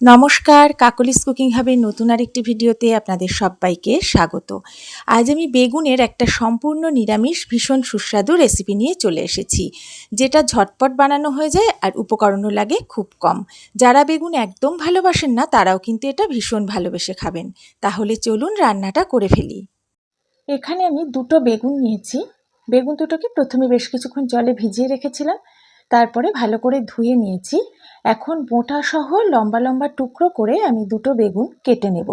নমস্কার, কাকলিস কুকিং হাবের নতুন আরেকটি ভিডিওতে আপনাদের সবাইকে স্বাগত। আজ আমি বেগুনের একটা সম্পূর্ণ নিরামিষ ভীষণ সুস্বাদু রেসিপি নিয়ে চলে এসেছি, যেটা ঝটপট বানানো হয়ে যায় আর উপকরণও লাগে খুব কম। যারা বেগুন একদম ভালোবাসেন না, তারাও কিন্তু এটা ভীষণ ভালোবেসে খাবেন। তাহলে চলুন রান্নাটা করে ফেলি। এখানে আমি দুটো বেগুন নিয়েছি। বেগুন দুটোকে প্রথমে বেশ কিছুক্ষণ জলে ভিজিয়ে রেখেছিলাম, তারপরে ভালো করে ধুয়ে নিয়েছি। এখন বোঁটা সহ লম্বা লম্বা টুকরো করে আমি দুটো বেগুন কেটে নেব।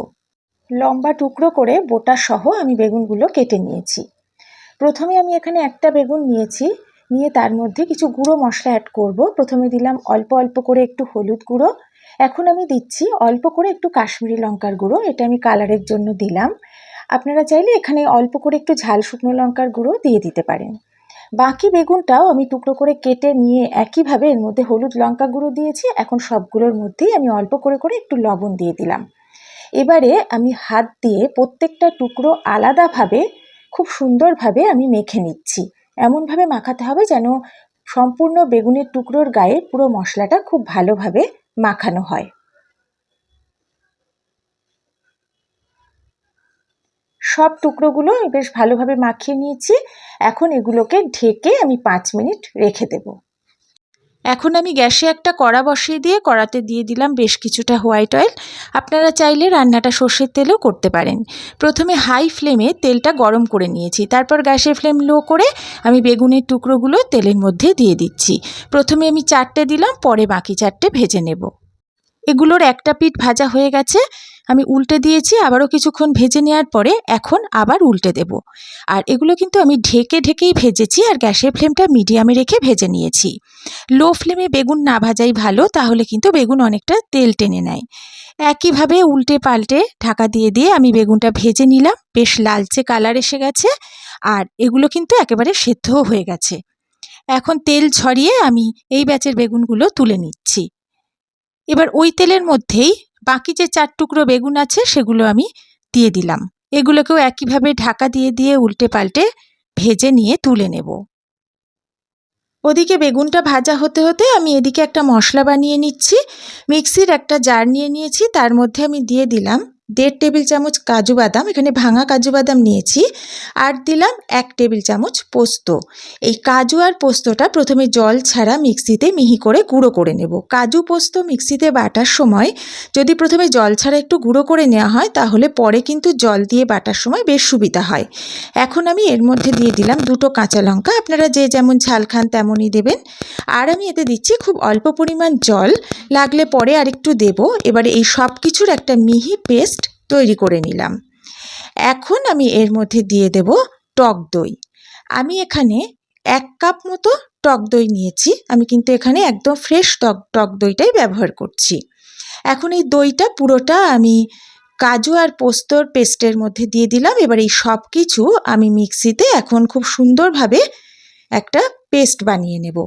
লম্বা টুকরো করে বোটা সহ আমি বেগুনগুলো কেটে নিয়েছি। প্রথমে আমি এখানে একটা বেগুন নিয়েছি, নিয়ে তার মধ্যে কিছু গুঁড়ো মশলা অ্যাড করব। প্রথমে দিলাম অল্প অল্প করে একটু হলুদ গুঁড়ো। এখন আমি দিচ্ছি অল্প করে একটু কাশ্মীরি লঙ্কার গুঁড়ো, এটা আমি কালারের জন্য দিলাম। আপনারা চাইলে এখানে অল্প করে একটু ঝাল শুকনো লঙ্কার গুঁড়ো দিয়ে দিতে পারেন। বাকি বেগুনটাও আমি টুকরো করে কেটে নিয়ে একইভাবে এর মধ্যে হলুদ লঙ্কা গুঁড়ো দিয়েছি। এখন সবগুলোর মধ্যেই আমি অল্প করে করে একটু লবণ দিয়ে দিলাম। এবারে আমি হাত দিয়ে প্রত্যেকটা টুকরো আলাদাভাবে, খুব সুন্দরভাবে আমি মেখে নিচ্ছি। এমনভাবে মাখাতে হবে যেন সম্পূর্ণ বেগুনের টুকরোর গায়ে পুরো মশলাটা খুব ভালোভাবে মাখানো হয়। সব টুকরোগুলো বেশ ভালোভাবে মাখিয়ে নিয়েছি। এখন এগুলোকে ঢেকে আমি পাঁচ মিনিট রেখে দেব। এখন আমি গ্যাসে একটা কড়া বসিয়ে দিয়ে কড়াতে দিয়ে দিলাম বেশ কিছুটা হোয়াইট অয়েল। আপনারা চাইলে রান্নাটা সর্ষের তেলেও করতে পারেন। প্রথমে হাই ফ্লেমে তেলটা গরম করে নিয়েছি। তারপর গ্যাসের ফ্লেম লো করে আমি বেগুনের টুকরোগুলো তেলের মধ্যে দিয়ে দিচ্ছি। প্রথমে আমি চারটে দিলাম, পরে বাকি চারটে ভেজে নেব। এগুলোর একটা পিঠ ভাজা হয়ে গেছে, আমি উল্টে দিয়েছি, আবারও কিছুক্ষণ ভেজে নেওয়ার পরে এখন আবার উল্টে দেব। আর এগুলো কিন্তু আমি ঢেকে ঢেকেই ভেজেছি আর গ্যাসের ফ্লেমটা মিডিয়ামে রেখে ভেজে নিয়েছি। লো ফ্লেমে বেগুন না ভাজাই ভালো, তাহলে কিন্তু বেগুন অনেকটা তেল টেনে নেয়। একইভাবে উল্টে পাল্টে ঢাকা দিয়ে দিয়ে আমি বেগুনটা ভেজে নিলাম, বেশ লালচে কালার এসে গেছে আর এগুলো কিন্তু একেবারে সেদ্ধও হয়ে গেছে। এখন তেল ছড়িয়ে আমি এই ব্যাচের বেগুনগুলো তুলে নিচ্ছি। এবার ওই তেলের মধ্যেই বাকি যে চার টুকরো বেগুন আছে সেগুলো আমি দিয়ে দিলাম। এগুলোকেও একইভাবে ঢাকা দিয়ে দিয়ে উল্টে পাল্টে ভেজে নিয়ে তুলে নেব। ওদিকে বেগুনটা ভাজা হতে হতে আমি এদিকে একটা মশলা বানিয়ে নিচ্ছি। মিক্সির একটা জার নিয়ে নিয়েছি, তার মধ্যে আমি দিয়ে দিলাম দেড় টেবিল চামচ কাজু বাদাম, এখানে ভাঙা কাজু বাদাম নিয়েছি, আর দিলাম এক টেবিল চামচ পোস্ত। এই কাজু আর পোস্তটা প্রথমে জল ছাড়া মিক্সিতে মিহি করে গুঁড়ো করে নেব। কাজু পোস্ত মিক্সিতে বাটার সময় যদি প্রথমে জল ছাড়া একটু গুঁড়ো করে নেওয়া হয়, তাহলে পরে কিন্তু জল দিয়ে বাটার সময় বেশ সুবিধা হয়। এখন আমি এর মধ্যে দিয়ে দিলাম দুটো কাঁচা লঙ্কা, আপনারা যে যেমন ঝাল খান তেমনই দেবেন। আর আমি এতে দিচ্ছি খুব অল্প পরিমাণ জল, লাগলে পরে আরেকটু দেব। এবারে এই সব কিছুর একটা মিহি পেস্ট তৈরি করে নিলাম। এখন আমি এর মধ্যে দিয়ে দেব টক দই। আমি এখানে এক কাপ মতো টক দই নিয়েছি। আমি কিন্তু এখানে একদম ফ্রেশ টক টক দইটাই ব্যবহার করছি। এখন এই দইটা পুরোটা আমি কাজু আর পোস্তর পেস্টের মধ্যে দিয়ে দিলাম। এবার এই সব কিছু আমি মিক্সিতে এখন খুব সুন্দরভাবে একটা পেস্ট বানিয়ে নেব।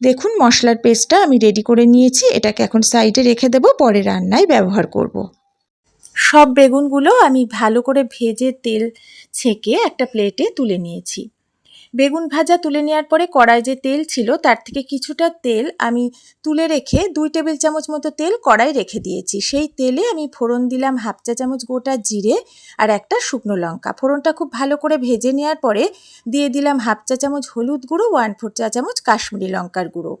দেখুন মশলার পেস্টটা আমি রেডি করে নিয়েছি, এটাকে এখন সাইডে রেখে দেব, পরে রান্নায় ব্যবহার করব। সব বেগুনগুলো আমি ভালো করে ভেজে তেল ছেঁকে একটা প্লেটে তুলে নিয়েছি বেগুন ভাজা তুলে নেওয়ার পরে কড়াই যে তেল ছিল, তার থেকে কিছুটা তেল আমি তুলে রেখে দুই টেবিল চামচ মতো তেল কড়াই রেখে দিয়েছি। সেই তেলে আমি ফোড়ন দিলাম হাফ চা চামচ গোটা জিরে আর একটা শুকনো লঙ্কা। ফোড়নটা খুব ভালো করে ভেজে নেওয়ার পরে দিয়ে দিলাম হাফ চা চামচ হলুদ গুঁড়ো, ওয়ান ফোর চা চামচ কাশ্মীরি লঙ্কার গুঁড়ো।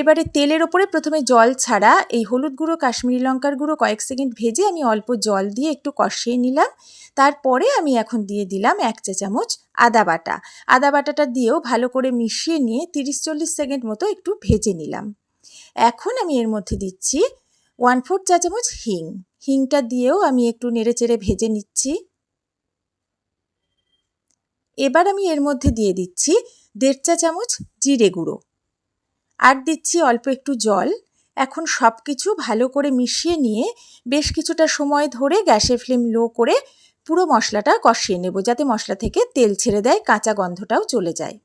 এবারে তেলের ওপরে প্রথমে জল ছাড়া এই হলুদ গুঁড়ো, কাশ্মীরি লঙ্কার গুঁড়ো কয়েক সেকেন্ড ভেজে আমি অল্প জল দিয়ে একটু কষিয়ে নিলাম। তারপরে আমি এখন দিয়ে দিলাম এক চা চামচ আদা বাটা। আদা বাটাটা দিয়েও ভালো করে মিশিয়ে নিয়ে তিরিশ চল্লিশ সেকেন্ড মতো একটু ভেজে নিলাম। এখন আমি এর মধ্যে দিচ্ছি ওয়ান ফোর চা চামচ হিং। হিংটা দিয়েও আমি একটু নেড়ে চেড়ে ভেজে নিচ্ছি। এবার আমি এর মধ্যে দিয়ে দিচ্ছি দেড় চা চামচ জিরে গুঁড়ো। আর দিচ্ছি অল্প একটু জল। এখন সব কিছু ভালো করে মিশিয়ে নিয়ে বেশ কিছুটা সময় ধরে গ্যাসের ফ্লেম লো করে পুরো মশলাটা কষিয়ে নেব যাতে মশলা থেকে তেল ছেড়ে দেয়, কাঁচা গন্ধটাও চলে যায়।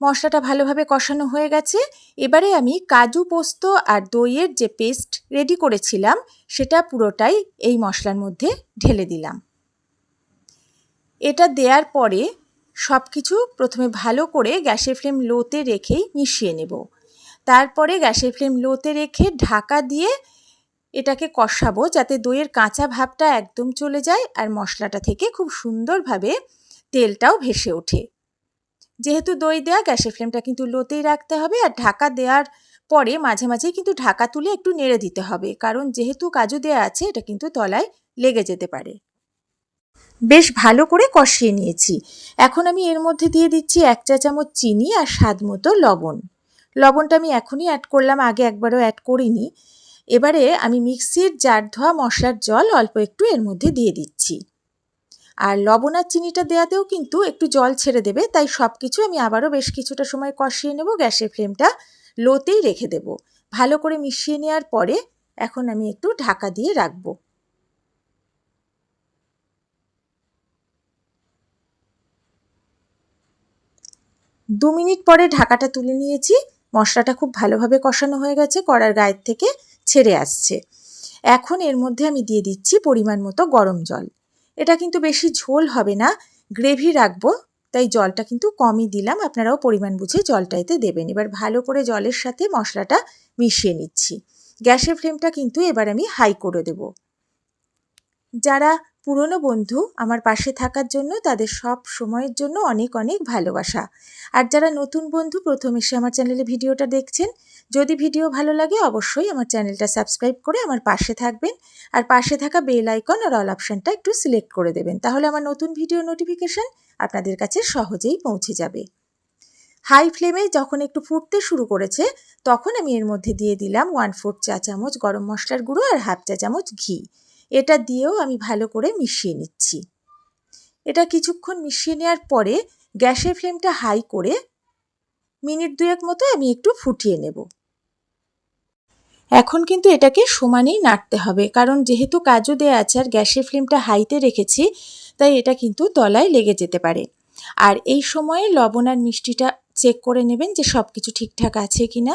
মশলাটা ভালোভাবে কষানো হয়ে গেছে। এবারে আমি কাজু পোস্ত আর দইয়ের যে পেস্ট রেডি করেছিলাম, সেটা পুরোটাই এই মশলার মধ্যে ঢেলে দিলাম। এটা দেওয়ার পরে সব কিছু প্রথমে ভালো করে গ্যাসের ফ্লেম লোতে রেখেই মিশিয়ে নেব। তারপরে গ্যাসের ফ্লেম লোতে রেখে ঢাকা দিয়ে এটাকে কষাবো যাতে দইয়ের কাঁচা ভাবটা একদম চলে যায় আর মশলাটা থেকে খুব সুন্দরভাবে তেলটাও ভেসে ওঠে। যেহেতু দই দেওয়া গ্যাসের ফ্লেমটা কিন্তু লোতেই রাখতে হবে আর ঢাকা দেওয়ার পরে মাঝে মাঝেই কিন্তু ঢাকা তুলে একটু নেড়ে দিতে হবে। কারণ যেহেতু কাজু দেওয়া আছে, এটা কিন্তু তলায় লেগে যেতে পারে। বেশ ভালো করে কষিয়ে নিয়েছি। এখন আমি এর মধ্যে দিয়ে দিচ্ছি এক চা চামচ চিনি আর স্বাদ মতো লবণ। লবণটা আমি এখনই অ্যাড করলাম, আগে একবারও অ্যাড করিনি। এবারে আমি মিক্সির জার ধোয়া মশলার জল অল্প একটু এর মধ্যে দিয়ে দিচ্ছি। আর লবণ আর চিনিটা দেওয়াতেও কিন্তু একটু জল ছেড়ে দেবে, তাই সব কিছু আমি আবারও বেশ কিছুটা সময় কষিয়ে নেব, গ্যাসের ফ্লেমটা লোতেই রেখে দেব। ভালো করে মিশিয়ে নেওয়ার পরে এখন আমি একটু ঢাকা দিয়ে রাখব। দু মিনিট পরে ঢাকাটা তুলে নিয়েছি। মশলাটা খুব ভালোভাবে কষানো হয়ে গেছে, কড়ার গায়ের থেকে ছেড়ে আসছে। এখন এর মধ্যে আমি দিয়ে দিচ্ছি পরিমাণ মতো গরম জল। এটা কিন্তু বেশি ঝোল হবে না, গ্রেভি রাখব, তাই জলটা কিন্তু কমই দিলাম। আপনারাও পরিমাণ বুঝে জলটা এতে দেবেন। এবার ভালো করে জলের সাথে মশলাটা মিশিয়ে নিচ্ছি। গ্যাসের ফ্লেমটা কিন্তু এবার আমি হাই করে দেব। যারা পুরনো বন্ধু আমার পাশে থাকার জন্য তাদের সব সময়ের জন্য অনেক অনেক ভালোবাসা। আর যারা নতুন বন্ধু প্রথম এসে আমার চ্যানেলে ভিডিওটা দেখছেন, যদি ভিডিও ভালো লাগে অবশ্যই আমার চ্যানেলটা সাবস্ক্রাইব করে আমার পাশে থাকবেন আর পাশে থাকা বেল আইকন আর অল অপশানটা একটু সিলেক্ট করে দেবেন। তাহলে আমার নতুন ভিডিও নোটিফিকেশান আপনাদের কাছে সহজেই পৌঁছে যাবে। হাই ফ্লেমে যখন একটু ফুটতে শুরু করেছে, তখন আমি এর মধ্যে দিয়ে দিলাম ওয়ান ফোর্থ চা চামচ গরম মশলার গুঁড়ো আর হাফ চা চামচ ঘি। এটা দিয়েও আমি ভালো করে মিশিয়ে নিচ্ছি। এটা কিছুক্ষণ মিশিয়ে নেওয়ার পরে গ্যাসের ফ্লেমটা হাই করে মিনিট দুয়েক মতো আমি একটু ফুটিয়ে নেব। এখন কিন্তু এটাকে সমানেই নাড়তে হবে, কারণ যেহেতু কাজু দেয়া আছে আর গ্যাসের ফ্লেমটা হাইতে রেখেছি, তাই এটা কিন্তু তলায় লেগে যেতে পারে। আর এই সময়ে লবণ আর মিষ্টিটা চেক করে নেবেন যে সব কিছু ঠিকঠাক আছে কি না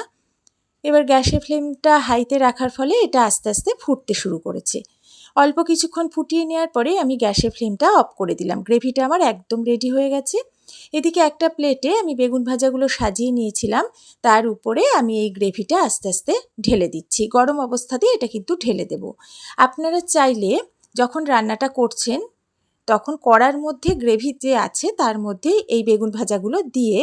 এবার গ্যাসের ফ্লেমটা হাইতে রাখার ফলে এটা আস্তে আস্তে ফুটতে শুরু করেছে। অল্প কিছুক্ষণ ফুটিয়ে নেওয়ার পরে আমি গ্যাসের ফ্লেমটা অফ করে দিলাম। গ্রেভিটা আমার একদম রেডি হয়ে গেছে। এদিকে একটা প্লেটে আমি বেগুন ভাজাগুলো সাজিয়ে নিয়েছিলাম। তার উপরে আমি এই গ্রেভিটা আস্তে আস্তে ঢেলে দিচ্ছি। গরম অবস্থাতেই এটা কিন্তু ঢেলে দেব। আপনারা চাইলে যখন রান্নাটা করছেন, তখন কড়ার মধ্যে গ্রেভি যে আছে, তার মধ্যে এই বেগুন ভাজাগুলো দিয়ে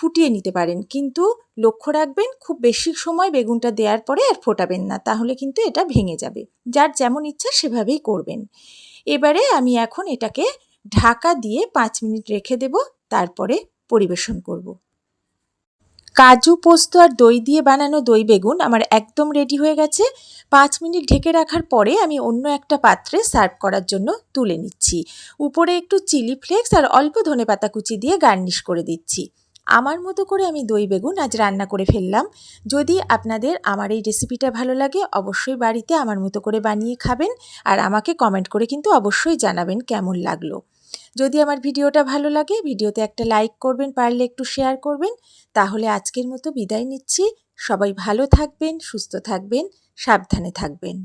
ফুটিয়ে নিতে পারেন। কিন্তু লক্ষ্য রাখবেন, খুব বেশি সময় বেগুনটা দেওয়ার পরে আর ফোটাবেন না। তাহলে কিন্তু এটা ভেঙে যাবে। যার যেমন ইচ্ছা সেভাবেই করবেন। এবারে আমি এখন এটাকে ঢাকা দিয়ে পাঁচ মিনিট রেখে দেব, তারপরে পরিবেশন করব। কাজু পোস্ত আর দই দিয়ে বানানো দই বেগুন আমার একদম রেডি হয়ে গেছে। পাঁচ মিনিট ঢেকে রাখার পরে আমি অন্য একটা পাত্রে সার্ভ করার জন্য তুলে নিচ্ছি। উপরে একটু চিলি ফ্লেক্স আর অল্প ধনে পাতা কুচি দিয়ে গার্নিশ করে দিচ্ছি। আমার মতো করে আমি দই বেগুন আজ রান্না করে ফেললাম। যদি আপনাদের আমার এই রেসিপিটা ভালো লাগে, অবশ্যই বাড়িতে আমার মতো করে বানিয়ে খাবেন আর আমাকে কমেন্ট করে কিন্তু অবশ্যই জানাবেন কেমন লাগল। যদি আমার ভিডিওটা ভালো লাগে, ভিডিওতে একটা লাইক করবেন, পারলে একটু শেয়ার করবেন। তাহলে আজকের মতো বিদায় নিচ্ছি। সবাই ভালো থাকবেন, সুস্থ থাকবেন, সাবধানে থাকবেন।